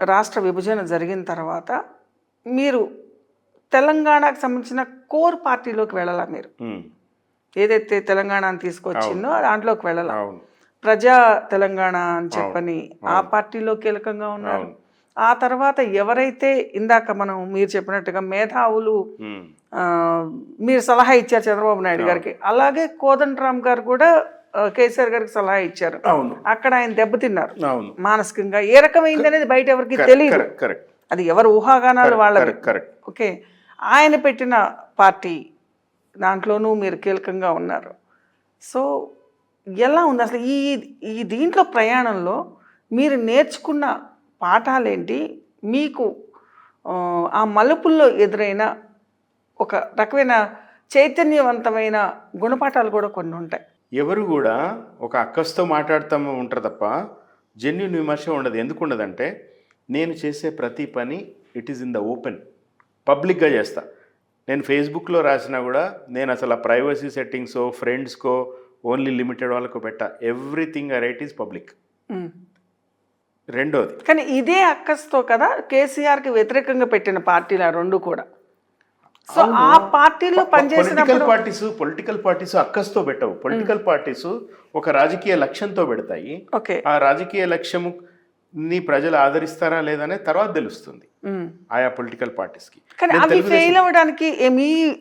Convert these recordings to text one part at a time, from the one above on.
రాష్ట్ర విభజన జరిగిన తర్వాత మీరు తెలంగాణకు సంబంధించిన కోర్ పార్టీలోకి వెళ్ళాలా మీరు? ఏదైతే తెలంగాణని తీసుకొచ్చిందో దాంట్లోకి వెళ్ళాలా? ప్రజా తెలంగాణ అని చెప్పని ఆ పార్టీలో కీలకంగా ఉన్నారు. ఆ తర్వాత ఎవరైతే ఇందాక మనం మీరు చెప్పినట్టుగా మేధావులు మీరు సలహా ఇచ్చారు చంద్రబాబు నాయుడు గారికి అలాగే కోదండరామ్ గారు కూడా కేసీఆర్ గారికి సలహా ఇచ్చారు. అవును. అక్కడ ఆయన దెబ్బతిన్నారు. అవును. మానసికంగా ఏ రకమైంది అనేది బయట ఎవరికి తెలియదు కరెక్ట్ అది ఎవరు ఊహాగానాలు వాళ్ళవి. Correct okay. ఆయన పెట్టిన పార్టీ దాంట్లోనూ మీరు కీలకంగా ఉన్నారు. సో ఎలా ఉంది? అసలు ఈ ఈ దీంట్లో ప్రయాణంలో మీరు నేర్చుకున్న పాఠాలేంటి? మీకు ఆ మలుపుల్లో ఎదురైన ఒక రకమైన చైతన్యవంతమైన గుణపాఠాలు కూడా కొన్ని ఉంటాయి. ఎవరు కూడా ఒక అక్కస్తో మాట్లాడుతూ ఉంటారు తప్ప జెన్యున్ విమర్శ ఉండదు. ఎందుకు ఉండదంటే నేను చేసే ప్రతి పని it is in the open పబ్లిక్గా చేస్తా. నేను ఫేస్బుక్లో రాసినా కూడా నేను అసలు ఆ ప్రైవసీ సెట్టింగ్సో ఫ్రెండ్స్కో ఓన్లీ లిమిటెడ్ వాళ్ళకో పెట్టా. Everything I write is public. రెండోది. కానీ ఇదే అక్కస్తో కదా కేసీఆర్కి వ్యతిరేకంగా పెట్టిన పార్టీలు ఆ రెండు కూడా. సో ఆ పార్టీలో పొలిటికల్ పార్టీస్ పొలిటికల్ పార్టీస్ అక్కస్తో పెట్టవు. పొలిటికల్ పార్టీస్ ఒక రాజకీయ లక్ష్యంతో పెడతాయి. ఆ రాజకీయ లక్ష్యము ని ప్రజలు ఆదరిస్తారా లేదనే తర్వాత తెలుస్తుంది. ఆయా పొలిటికల్ కానీ అవి తెలుగుదేశం- ఫెయిల్ అవ్వడానికి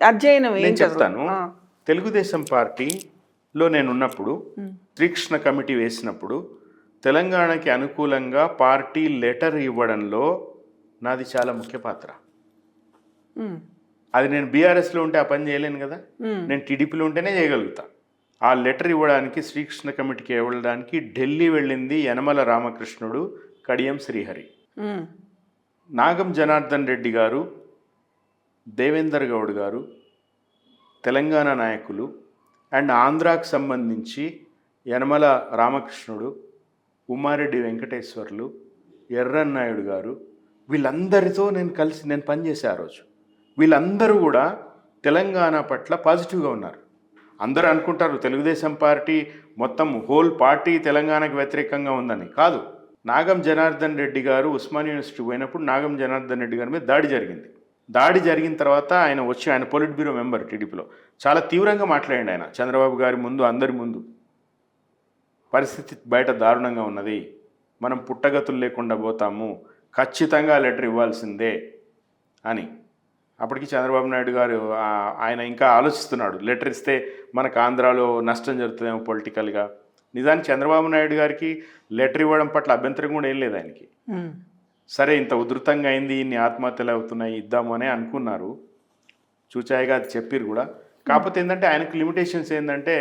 అధ్యయనం నేను చెప్తాను. తెలుగుదేశం పార్టీలో నేను ఉన్నప్పుడు శ్రీకృష్ణ కమిటీ వేసినప్పుడు తెలంగాణకి అనుకూలంగా పార్టీ లెటర్ ఇవ్వడంలో నాది చాలా ముఖ్య పాత్ర. అది నేను బీఆర్ఎస్లో ఉంటే ఆ పని చేయలేను కదా. నేను టీడీపీలో ఉంటేనే చేయగలుగుతా ఆ లెటర్ ఇవ్వడానికి శ్రీకృష్ణ కమిటీకి ఇవ్వడానికి ఢిల్లీ వెళ్ళింది యనమల రామకృష్ణుడు కడియం శ్రీహరి. నాగం జనార్దన్ రెడ్డి గారు దేవేందర్ గౌడ్ గారు తెలంగాణ నాయకులు అండ్ ఆంధ్రాకు సంబంధించి యనమల రామకృష్ణుడు ఉమారెడ్డి వెంకటేశ్వర్లు ఎర్రన్నాయుడు గారు వీళ్ళందరితో నేను కలిసి నేను పనిచేసే ఆ రోజు వీళ్ళందరూ కూడా తెలంగాణ పట్ల పాజిటివ్గా ఉన్నారు. అందరూ అనుకుంటారు తెలుగుదేశం పార్టీ మొత్తం హోల్ పార్టీ తెలంగాణకు వ్యతిరేకంగా ఉందని. కాదు నాగం జనార్దన్ రెడ్డి గారు ఉస్మాన్ యూనివర్సిటీ పోయినప్పుడు నాగం జనార్దన్ రెడ్డి గారి మీద దాడి జరిగింది. దాడి జరిగిన తర్వాత ఆయన వచ్చి ఆయన పొలిట్ బ్యూరో మెంబర్ టీడీపీలో. చాలా తీవ్రంగా మాట్లాడండి ఆయన. చంద్రబాబు గారి ముందు అందరి ముందు. పరిస్థితి బయట దారుణంగా ఉన్నది. మనం పుట్టగతులు లేకుండా పోతాము. ఖచ్చితంగా లెటర్ ఇవ్వాల్సిందే అని. అప్పటికి చంద్రబాబు నాయుడు గారు ఆయన ఇంకా ఆలోచిస్తున్నాడు. లెటర్ ఇస్తే మనకు ఆంధ్రాలో నష్టం జరుగుతుందేమో పొలిటికల్గా. నిజానికి చంద్రబాబు నాయుడు గారికి లెటర్ ఇవ్వడం పట్ల అభ్యంతరం కూడా ఏం లేదు ఆయనకి. సరే ఇంత ఉధృతంగా అయింది ఇన్ని ఆత్మహత్యలు అవుతున్నాయి ఇద్దాము అని అనుకున్నారు. చూచాయిగా అది చెప్పిరు కూడా. కాకపోతే ఏంటంటే ఆయనకు లిమిటేషన్స్ ఏంటంటే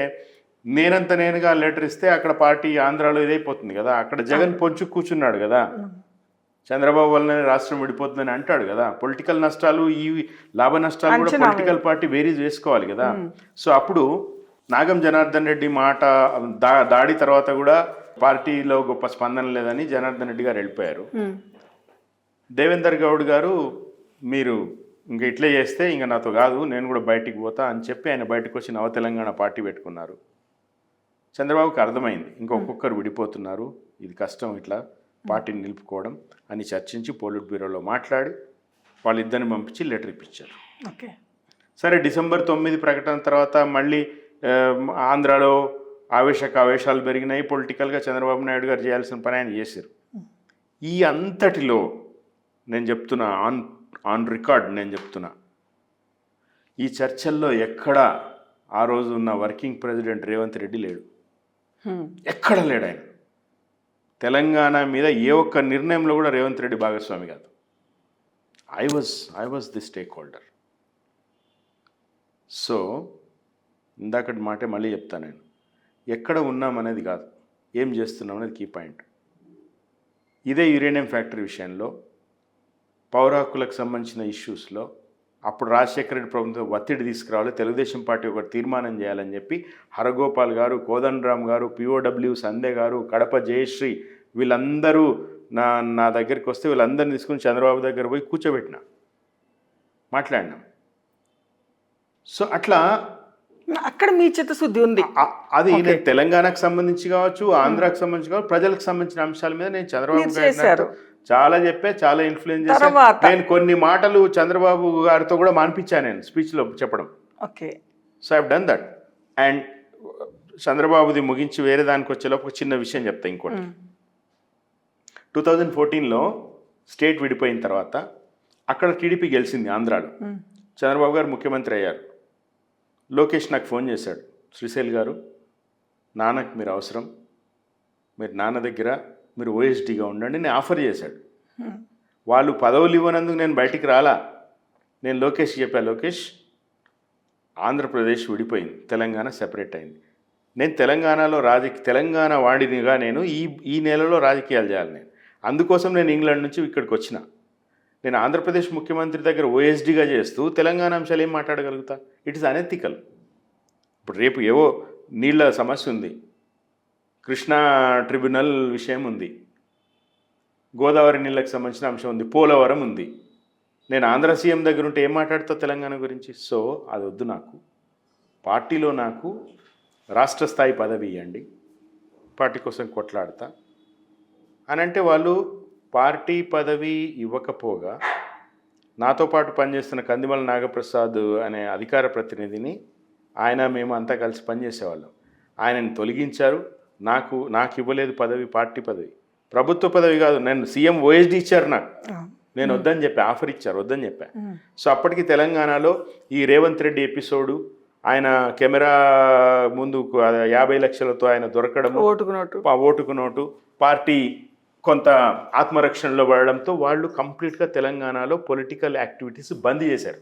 నేనంత నేనుగా లెటర్ ఇస్తే అక్కడ పార్టీ ఆంధ్రాలో ఇదైపోతుంది కదా. అక్కడ జగన్ పొంచు కూర్చున్నాడు కదా. చంద్రబాబు వల్లనే రాష్ట్రం విడిపోతుందని అంటాడు కదా. పొలిటికల్ నష్టాలు ఈ లాభ నష్టాలు కూడా పొలిటికల్ పార్టీ వేరీజ్ వేసుకోవాలి కదా. సో అప్పుడు నాగం జనార్దన్ రెడ్డి మాట దా దాడి తర్వాత కూడా పార్టీలో గొప్ప స్పందన లేదని జనార్దన్ రెడ్డి గారు వెళ్ళిపోయారు. దేవేందర్ గౌడ్ గారు మీరు ఇంక ఇట్లే చేస్తే ఇంక నాతో కాదు నేను కూడా బయటికి పోతా అని చెప్పి ఆయన బయటకు వచ్చి నవ తెలంగాణ పార్టీ పెట్టుకున్నారు. చంద్రబాబుకి అర్థమైంది. ఇంకొక్కొక్కరు విడిపోతున్నారు. ఇది కష్టం ఇట్లా. పార్టీని నిలుపుకోవడం అని చర్చించి పోలిట్ బ్యూరోలో మాట్లాడి వాళ్ళిద్దరిని పంపించి లెటర్ ఇప్పించారు. ఓకే. సరే డిసెంబర్ తొమ్మిది ప్రకటన తర్వాత మళ్ళీ ఆంధ్రాలో ఆవేశక ఆవేశాలు పెరిగినాయి. పొలిటికల్గా చంద్రబాబు నాయుడు గారు చేయాల్సిన పని ఆయన చేశారు. ఈ అంతటిలో నేను చెప్తున్నా ఆన్ ఆన్ రికార్డ్ నేను చెప్తున్నా. ఈ చర్చల్లో ఎక్కడ ఆ రోజు ఉన్న వర్కింగ్ ప్రెసిడెంట్ రేవంత్ రెడ్డి లేడు. ఎక్కడ లేడు ఆయన. తెలంగాణ మీద ఏ ఒక్క నిర్ణయంలో కూడా రేవంత్ రెడ్డి భాగస్వామి కాదు. I was I was the stakeholder so ఇందాకటి మాటే మళ్ళీ చెప్తాను నేను. ఎక్కడ ఉన్నాం అనేది కాదు. ఏం చేస్తున్నాం అనేది కీ పాయింట్ ఇదే యురేనియం ఫ్యాక్టరీ విషయంలో పౌర హక్కులకు సంబంధించిన ఇష్యూస్లో అప్పుడు రాజశేఖర రెడ్డి ప్రభుత్వం ఒత్తిడి తీసుకురావాలి తెలుగుదేశం పార్టీ ఒక తీర్మానం చేయాలని చెప్పి హరగోపాల్ గారు కోదండరామ్ గారు పిఓడబ్ల్యూ సందే గారు కడప జయశ్రీ వీళ్ళందరూ నా నా దగ్గరికి వస్తే వీళ్ళందరిని తీసుకుని చంద్రబాబు దగ్గర పోయి కూర్చోబెట్టిన. మాట్లాడినాం. సో అట్లా అక్కడ మీ చిత్తశుద్ధి ఉంది. అది నేను తెలంగాణకు సంబంధించి కావచ్చు ఆంధ్రాకు సంబంధించి కావచ్చు ప్రజలకు సంబంధించిన అంశాల మీద నేను చంద్రబాబు గారి. చాలా చెప్పా చాలా ఇన్ఫ్లుయెన్స్ చేశాను? నేను కొన్ని మాటలు చంద్రబాబు గారితో కూడా మానిపించాను నేను స్పీచ్లో చెప్పడం. Okay. So I've done that and చంద్రబాబుది ముగించి వేరే దానికి వచ్చేలోపు ఒక చిన్న విషయం చెప్తా ఇంకోటి. టూ థౌజండ్ ఫోర్టీన్లో స్టేట్ విడిపోయిన తర్వాత అక్కడ టీడీపీ గెలిచింది ఆంధ్రాలో. చంద్రబాబు గారు ముఖ్యమంత్రి అయ్యారు. లోకేష్ నాకు ఫోన్ చేశాడు. శ్రీశైల్ గారు నాన్నకి మీరు అవసరం మీరు నాన్న దగ్గర మీరు ఓఎస్డీగా ఉండండి నేను ఆఫర్ చేశాడు. వాళ్ళు పదవులు ఇవ్వనందుకు నేను బయటికి రాలా. నేను లోకేష్ చెప్పా లోకేష్ ఆంధ్రప్రదేశ్ విడిపోయింది తెలంగాణ సెపరేట్ అయింది. నేను తెలంగాణలో రాజకీయ తెలంగాణ వాడినిగా నేను ఈ ఈ నెలలో రాజకీయాలు చేయాలి నేను. అందుకోసం నేను ఇంగ్లాండ్ నుంచి ఇక్కడికి వచ్చిన. నేను ఆంధ్రప్రదేశ్ ముఖ్యమంత్రి దగ్గర ఓఎస్డీగా చేస్తూ తెలంగాణ అంశాలు ఏం మాట్లాడగలుగుతా? ఇట్ ఇస్ అనెథికల్ ఇప్పుడు రేపు ఏవో నీళ్ళ సమస్య ఉంది. కృష్ణా ట్రిబ్యునల్ విషయం ఉంది. గోదావరి నీళ్ళకి సంబంధించిన అంశం ఉంది. పోలవరం ఉంది. నేను ఆంధ్ర సీఎం దగ్గర ఉంటే ఏం మాట్లాడతా తెలంగాణ గురించి? సో అది వద్దు నాకు. పార్టీలో నాకు రాష్ట్ర స్థాయి పదవి ఇవ్వండి పార్టీ కోసం కొట్లాడతా. అని అంటే వాళ్ళు పార్టీ పదవి ఇవ్వకపోగా నాతో పాటు పనిచేస్తున్న కందిమల నాగప్రసాద్ అనే అధికార ప్రతినిధిని ఆయన మేము అంతా కలిసి పనిచేసేవాళ్ళం. ఆయనని తొలగించారు. నాకు నాకు ఇవ్వలేదు పదవి పార్టీ పదవి. ప్రభుత్వ పదవి కాదు నేను సీఎం ఓఎస్డీ ఇచ్చారు నాకు. నేను వద్దని చెప్పా ఆఫర్ ఇచ్చారు వద్దని చెప్పా. సో అప్పటికి తెలంగాణలో ఈ రేవంత్ రెడ్డి ఎపిసోడు ఆయన కెమెరా ముందు యాభై లక్షలతో ఆయన దొరకడం ఓటుకు నోటు. ఆ ఓటుకు నోటు పార్టీ కొంత ఆత్మరక్షణలో పడడంతో వాళ్ళు కంప్లీట్గా తెలంగాణలో పొలిటికల్ యాక్టివిటీస్ బంద్ చేశారు.